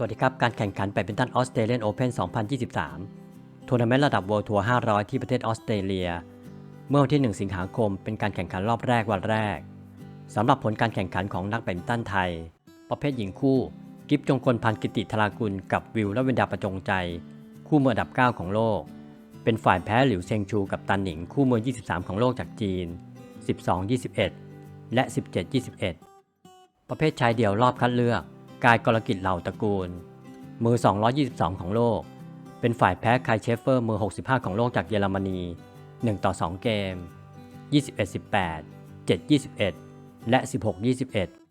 สวัสดีครับ การแข่งขันแบดมินตันออสเตรเลียนโอเพน2023 ทัวร์นาเมนต์ระดับ World Tour 500 ที่ประเทศออสเตรเลีย เมื่อวันที่ 1 สิงหาคม เป็นการแข่งขันรอบแรกวันแรก สำหรับผลการแข่งขันของนักแบดมินตันไทย ประเภทหญิงคู่ กิฟจงกลพันกิติธรากุล กับวิวและเวนดาประจงใจ คู่มืออันดับ 9 ของโลก เป็นฝ่ายแพ้หลิวเซงชูกับตันหนิง คู่มือ 23 ของโลกจากจีน 12-21 และ 17-21 ประเภทชายเดี่ยวรอบคัดเลือก กายกรกิจเหล่าตระกูล มือ 222 ของโลก เป็นฝ่ายแพ้คายเชฟเฟอร์มือ 65 ของโลกจากเยอรมนี 1 ต่อ 2 เกม 21-18 7-21 และ 16-21